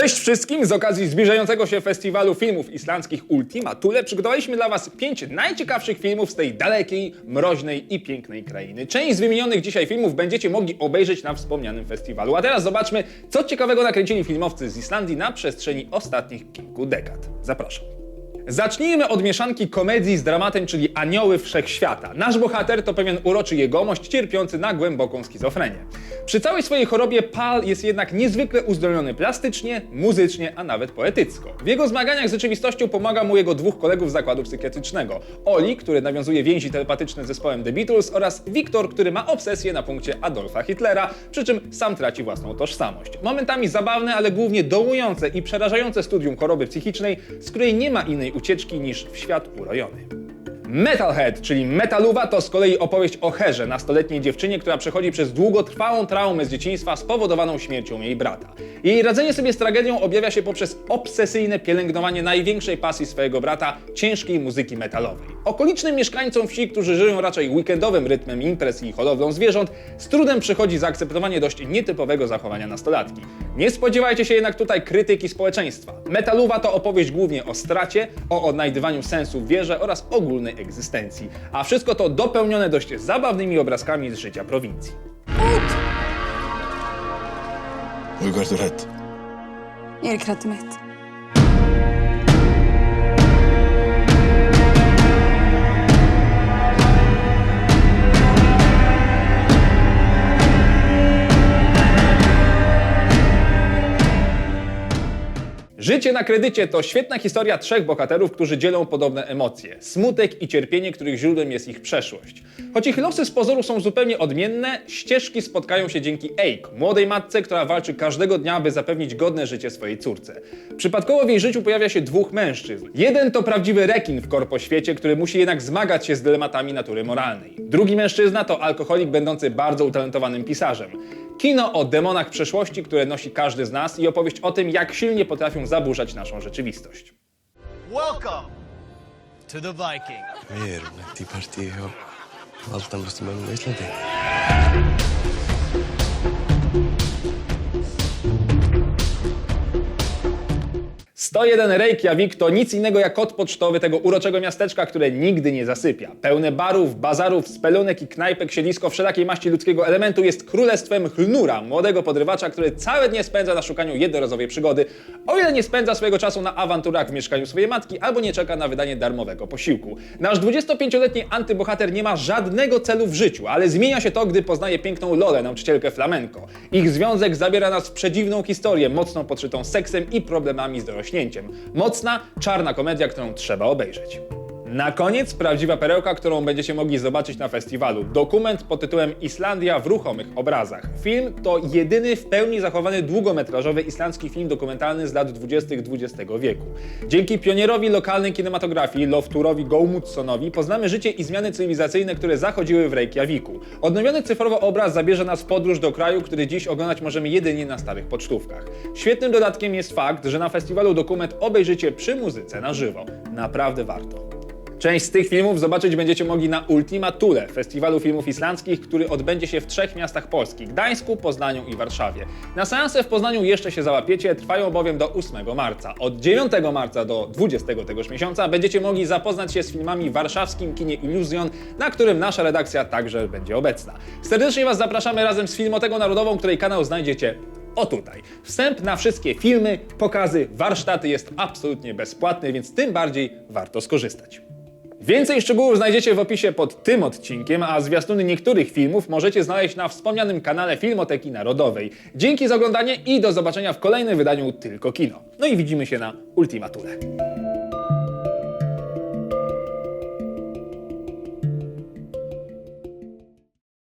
Cześć wszystkim! Z okazji zbliżającego się festiwalu filmów islandzkich Ultima Thule przygotowaliśmy dla Was pięć najciekawszych filmów z tej dalekiej, mroźnej i pięknej krainy. Część z wymienionych dzisiaj filmów będziecie mogli obejrzeć na wspomnianym festiwalu. A teraz zobaczmy, co ciekawego nakręcili filmowcy z Islandii na przestrzeni ostatnich kilku dekad. Zapraszam. Zacznijmy od mieszanki komedii z dramatem, czyli Anioły Wszechświata. Nasz bohater to pewien uroczy jegomość cierpiący na głęboką schizofrenię. Przy całej swojej chorobie Pal jest jednak niezwykle uzdolniony plastycznie, muzycznie, a nawet poetycko. W jego zmaganiach z rzeczywistością pomaga mu jego dwóch kolegów z zakładu psychiatrycznego. Oli, który nawiązuje więzi telepatyczne z zespołem The Beatles oraz Wiktor, który ma obsesję na punkcie Adolfa Hitlera, przy czym sam traci własną tożsamość. Momentami zabawne, ale głównie dołujące i przerażające studium choroby psychicznej, z której nie ma innej ucieczki niż w świat urojony. Metalhead, czyli Metaluwa, to z kolei opowieść o Herze, nastoletniej dziewczynie, która przechodzi przez długotrwałą traumę z dzieciństwa spowodowaną śmiercią jej brata. Jej radzenie sobie z tragedią objawia się poprzez obsesyjne pielęgnowanie największej pasji swojego brata ciężkiej muzyki metalowej. Okolicznym mieszkańcom wsi, którzy żyją raczej weekendowym rytmem imprez i hodowlą zwierząt, z trudem przychodzi zaakceptowanie dość nietypowego zachowania nastolatki. Nie spodziewajcie się jednak tutaj krytyki społeczeństwa. Metaluwa to opowieść głównie o stracie, o odnajdywaniu sensu w wierze oraz ogólnej egzystencji. A wszystko to dopełnione dość zabawnymi obrazkami z życia prowincji. Ekki hrættu mitt. Życie na kredycie to świetna historia trzech bohaterów, którzy dzielą podobne emocje. Smutek i cierpienie, których źródłem jest ich przeszłość. Choć ich losy z pozoru są zupełnie odmienne, ścieżki spotkają się dzięki Eik, młodej matce, która walczy każdego dnia, by zapewnić godne życie swojej córce. Przypadkowo w jej życiu pojawia się dwóch mężczyzn. Jeden to prawdziwy rekin w korpoświecie, który musi jednak zmagać się z dylematami natury moralnej. Drugi mężczyzna to alkoholik będący bardzo utalentowanym pisarzem. Kino o demonach przeszłości, które nosi każdy z nas i opowieść o tym, jak silnie potrafią zaburzać naszą rzeczywistość. Welcome to the Viking. Við erum lent í partíi hjá valdalustu 101 Reykjavik to nic innego jak kod pocztowy tego uroczego miasteczka, które nigdy nie zasypia. Pełne barów, bazarów, spelunek i knajpek siedlisko wszelakiej maści ludzkiego elementu jest królestwem Chlnura, młodego podrywacza, który całe dnie spędza na szukaniu jednorazowej przygody, o ile nie spędza swojego czasu na awanturach w mieszkaniu swojej matki albo nie czeka na wydanie darmowego posiłku. Nasz 25-letni antybohater nie ma żadnego celu w życiu, ale zmienia się to, gdy poznaje piękną Lolę, nauczycielkę flamenko. Ich związek zabiera nas w przedziwną historię, mocno podszytą seksem i problemami z dorośnięciem. Mocna, czarna komedia, którą trzeba obejrzeć. Na koniec prawdziwa perełka, którą będziecie mogli zobaczyć na festiwalu. Dokument pod tytułem Islandia w ruchomych obrazach. Film to jedyny w pełni zachowany długometrażowy islandzki film dokumentalny z lat 20. XX wieku. Dzięki pionierowi lokalnej kinematografii Lofturowi Gołmudsonowi poznamy życie i zmiany cywilizacyjne, które zachodziły w Reykjaviku. Odnowiony cyfrowo obraz zabierze nas w podróż do kraju, który dziś oglądać możemy jedynie na starych pocztówkach. Świetnym dodatkiem jest fakt, że na festiwalu dokument obejrzycie przy muzyce na żywo. Naprawdę warto. Część z tych filmów zobaczyć będziecie mogli na Ultima Thule, festiwalu filmów islandzkich, który odbędzie się w trzech miastach Polski: Gdańsku, Poznaniu i Warszawie. Na seanse w Poznaniu jeszcze się załapiecie, trwają bowiem do 8 marca. Od 9 marca do 20 tegoż miesiąca będziecie mogli zapoznać się z filmami w warszawskim kinie Illusion, na którym nasza redakcja także będzie obecna. Serdecznie Was zapraszamy razem z Filmoteką Narodową, której kanał znajdziecie o tutaj. Wstęp na wszystkie filmy, pokazy, warsztaty jest absolutnie bezpłatny, więc tym bardziej warto skorzystać. Więcej szczegółów znajdziecie w opisie pod tym odcinkiem, a zwiastuny niektórych filmów możecie znaleźć na wspomnianym kanale Filmoteki Narodowej. Dzięki za oglądanie i do zobaczenia w kolejnym wydaniu Tylko Kino. No i widzimy się na Ultima Thule.